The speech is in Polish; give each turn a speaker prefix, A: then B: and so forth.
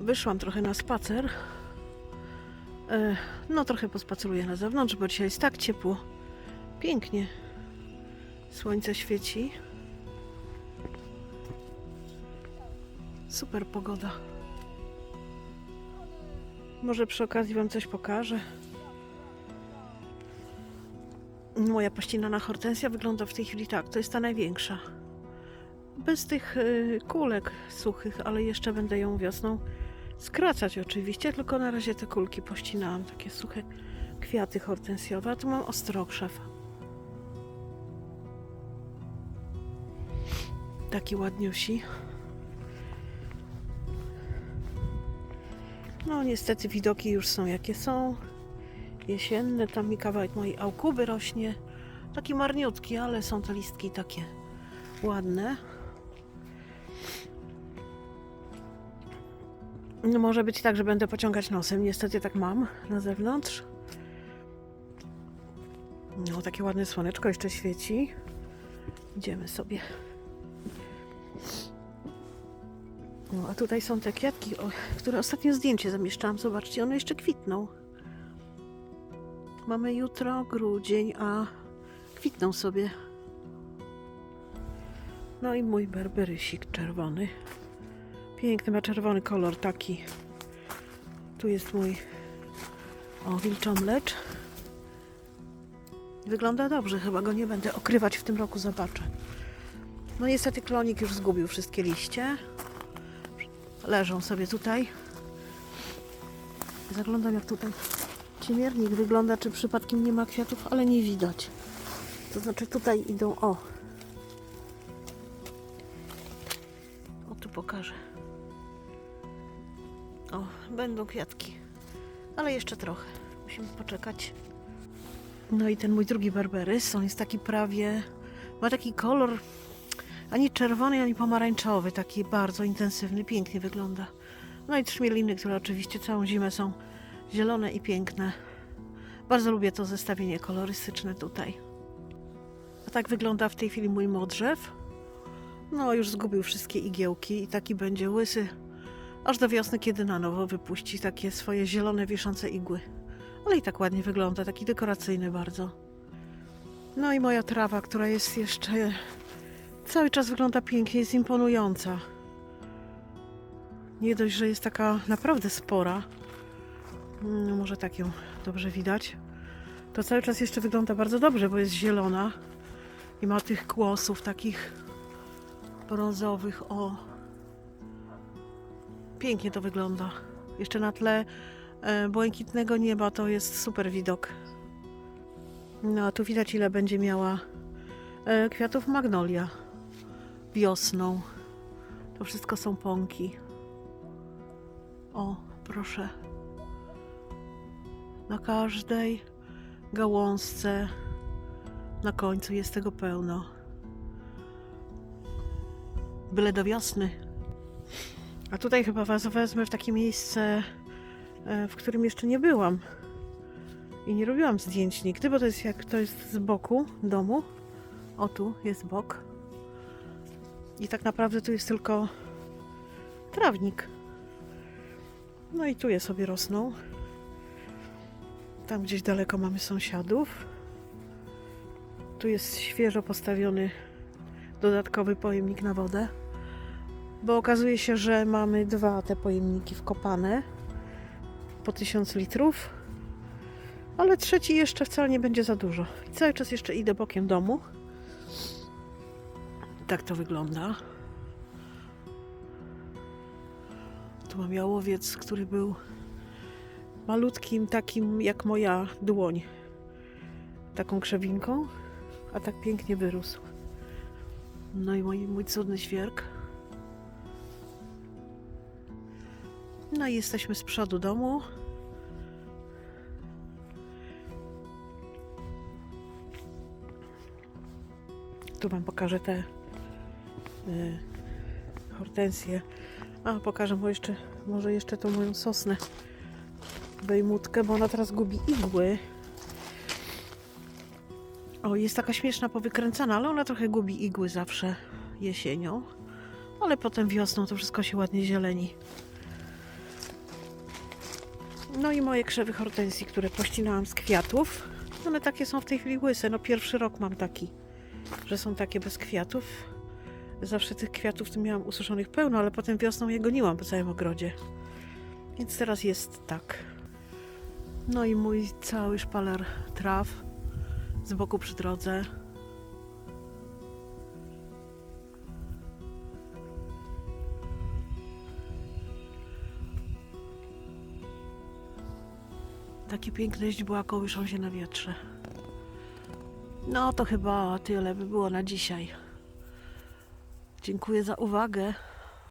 A: Wyszłam trochę na spacer. E, No, trochę pospaceruję na zewnątrz, bo dzisiaj jest tak ciepło. Pięknie. Słońce świeci. Super pogoda. Może przy okazji Wam coś pokażę. Moja pościnana hortensja wygląda w tej chwili tak. To jest ta największa. Bez tych y, kulek suchych, ale jeszcze będę ją wiosną skracać oczywiście, tylko na razie te kulki pościnałam, takie suche kwiaty hortensjowe, a tu mam ostrokrzew. Taki ładniusi. No niestety widoki już są jakie są. Jesienne, tam mi kawałek mojej aukuby rośnie. Taki marniutki, ale są te listki takie ładne. Może być tak, że będę pociągać nosem. Niestety tak mam na zewnątrz. No, takie ładne słoneczko jeszcze świeci. Idziemy sobie. No, a tutaj są te kwiatki, które ostatnio zdjęcie zamieszczałam. Zobaczcie, one jeszcze kwitną. Mamy jutro grudzień, a kwitną sobie. No i mój berberysik czerwony. Piękny, ma czerwony kolor taki. Tu jest mój o. Wygląda dobrze, chyba go nie będę okrywać w tym roku, zobaczę. No niestety klonik już zgubił wszystkie liście. Leżą sobie tutaj. Zaglądam jak tutaj ciemiernik wygląda, czy przypadkiem nie ma kwiatów, ale nie widać. To znaczy tutaj idą, o. O, tu pokażę. Będą kwiatki. Ale jeszcze trochę. Musimy poczekać. No i ten mój drugi barberys, on jest taki prawie... Ma taki kolor ani czerwony, ani pomarańczowy. Taki bardzo intensywny, pięknie wygląda. No i trzmieliny, które oczywiście całą zimę są zielone i piękne. Bardzo lubię to zestawienie kolorystyczne tutaj. A tak wygląda w tej chwili mój modrzew. No, już zgubił wszystkie igiełki i taki będzie łysy aż do wiosny, kiedy na nowo wypuści takie swoje zielone, wiszące igły. Ale i tak ładnie wygląda, taki dekoracyjny bardzo. No i moja trawa, która jest jeszcze cały czas wygląda pięknie, jest imponująca. Nie dość, że jest taka naprawdę spora, no może tak ją dobrze widać, to cały czas jeszcze wygląda bardzo dobrze, bo jest zielona i ma tych kłosów takich brązowych, o, Pięknie to wygląda. Jeszcze na tle e, błękitnego nieba to jest super widok. No a tu widać ile będzie miała e, kwiatów magnolia wiosną. To wszystko są pąki. O, proszę. Na każdej gałązce na końcu jest tego pełno. Byle do wiosny. A tutaj chyba Was wezmę w takie miejsce, e, w którym jeszcze nie byłam. I nie robiłam zdjęć nigdy, bo to jest jak to jest z boku domu. O tu jest bok. I tak naprawdę tu jest tylko trawnik. No i tu je sobie rosną. Tam gdzieś daleko mamy sąsiadów. Tu jest świeżo postawiony dodatkowy pojemnik na wodę bo okazuje się, że mamy dwa te pojemniki wkopane po 1000 litrów, ale trzeci jeszcze wcale nie będzie za dużo. I cały czas jeszcze idę bokiem domu. Tak to wygląda. Tu mam jałowiec, który był malutkim, takim jak moja dłoń. Taką krzewinką, a tak pięknie wyrósł. No i mój, mój cudny świerk. No i jesteśmy z przodu domu. Tu Wam pokażę te y, hortensje. A, pokażę mu jeszcze, może jeszcze tą moją sosnę wejmutkę, bo ona teraz gubi igły. O, jest taka śmieszna, powykręcana, ale ona trochę gubi igły zawsze jesienią. Ale potem wiosną to wszystko się ładnie zieleni. No i moje krzewy hortensji, które pościnałam z kwiatów. One takie są w tej chwili łyse. No pierwszy rok mam taki, że są takie bez kwiatów. Zawsze tych kwiatów tu miałam ususzonych pełno, ale potem wiosną je goniłam po całym ogrodzie. Więc teraz jest tak. No i mój cały szpaler traw z boku przy drodze. Takie piękne źdźbła kołyszą się na wietrze. No to chyba tyle by było na dzisiaj. Dziękuję za uwagę.